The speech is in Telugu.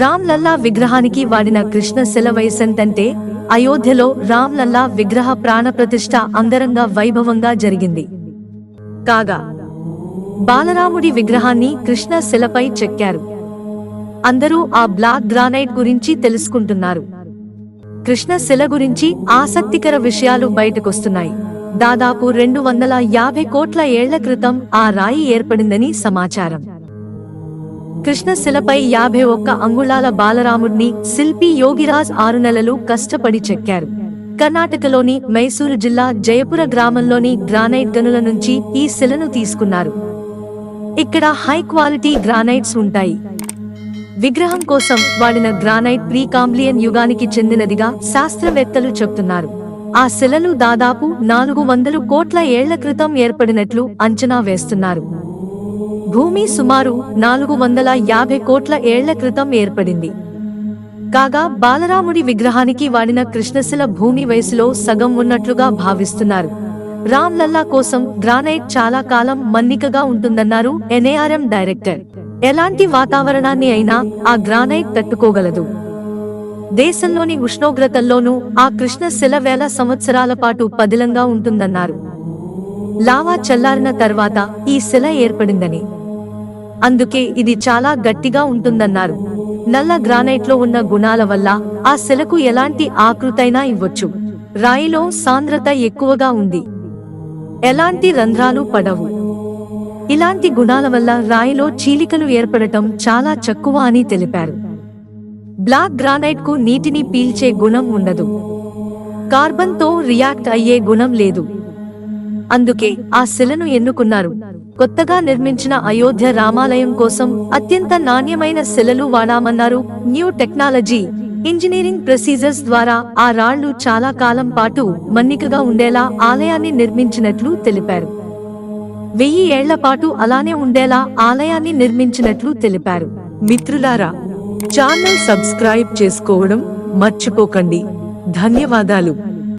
రామ్ లల్లా విగ్రహానికి వాడిన కృష్ణ శిల వయసెంతంటే అయోధ్యలో రామ్ లల్లా విగ్రహ ప్రాణప్రతిష్ఠ అందరంగా వైభవంగా జరిగింది. కాగా బాలరాముడి విగ్రహాన్ని కృష్ణ శిలపై చెక్కారు. అందరూ ఆ బ్లాక్ గ్రానైట్ గురించి తెలుసుకుంటున్నారు. కృష్ణ శిల గురించి ఆసక్తికర విషయాలు బయటకొస్తున్నాయి. దాదాపు రెండు వందల యాభై కోట్ల ఏళ్ళ క్రితం ఆ రాయి ఏర్పడిందని సమాచారం. కృష్ణశిలపై యాభై ఒక్క అంగుళాల బాలరాముడిని శిల్పి యోగిరాజ్ ఆరు నెలలు కష్టపడి చెక్కారు. కర్ణాటకలోని మైసూరు జిల్లా జయపుర గ్రామంలోని గ్రానైట్ గనుల నుంచి ఈ శిలను తీసుకున్నారు. ఇక్కడ హై క్వాలిటీ గ్రానైట్స్ ఉంటాయి. విగ్రహం కోసం వాడిన గ్రానైట్ ప్రీకాంబ్లియన్ యుగానికి చెందినదిగా శాస్త్రవేత్తలు చెప్తున్నారు. ఆ శిలలు దాదాపు నాలుగు వందలు కోట్ల ఏళ్ళ క్రితం ఏర్పడినట్లు అంచనా వేస్తున్నారు. భూమి సుమారు నాలుగు వందల యాభై కోట్ల ఏళ్ళ క్రితం ఏర్పడింది. కాగా బాలరాముడి విగ్రహానికి వాడిన కృష్ణశిల భూమి వయసులో సగం ఉన్నట్లుగా భావిస్తున్నారు. రామ్ లల్లా కోసం గ్రానైట్ చాలా కాలం మన్నికగా ఉంటుందన్నారు ఎన్ఏఆర్ఎం డైరెక్టర్. ఎలాంటి వాతావరణాన్ని అయినా ఆ గ్రానైట్ తట్టుకోగలదు. దేశంలోని ఉష్ణోగ్రతల్లోనూ ఆ కృష్ణ శిల వేల సంవత్సరాల పాటు పదిలంగా ఉంటుందన్నారు. లావా చల్లారిన తర్వాత ఈ శిల ఏర్పడిందని. అందుకే ఇది చాలా గట్టిగా ఉంటుందన్నారు. నల్ల గ్రానైట్లో ఉన్న గుణాల వల్ల ఆ శిలకు ఎలాంటి ఆకృతైనా ఇవ్వొచ్చు. రాయిలో సాంద్రత ఎక్కువగా ఉంది. ఎలాంటి రంధ్రాలు పడవు. ఇలాంటి గుణాల వల్ల రాయిలో చీలికలు ఏర్పడటం చాలా చక్కువ అని తెలిపారు. బ్లాక్ గ్రానైట్కు నీటిని పీల్చే గుణం ఉండదు. కార్బన్తో రియాక్ట్ అయ్యే గుణం లేదు. అందుకే ఆ శిలను ఎన్నుకున్నారు. కొత్తగా నిర్మించిన అయోధ్య రామాలయం కోసం అత్యంత నాణ్యమైన శిలలు వాడామన్నారు న్యూ టెక్నాలజీ. ఇంజనీరింగ్ ప్రొసీజర్స్ ద్వారా ఆ రాళ్ళు చాలా కాలం పాటు మన్నికగా ఉండేలా ఆలయాన్ని నిర్మించినట్లు తెలిపారు. వెయ్యి ఏళ్ళ పాటు అలానే ఉండేలా ఆలయాన్ని నిర్మించినట్లు తెలిపారు. మిత్రులారా ఛానల్ సబ్స్క్రైబ్ చేసుకోవడం మర్చిపోకండి. ధన్యవాదాలు.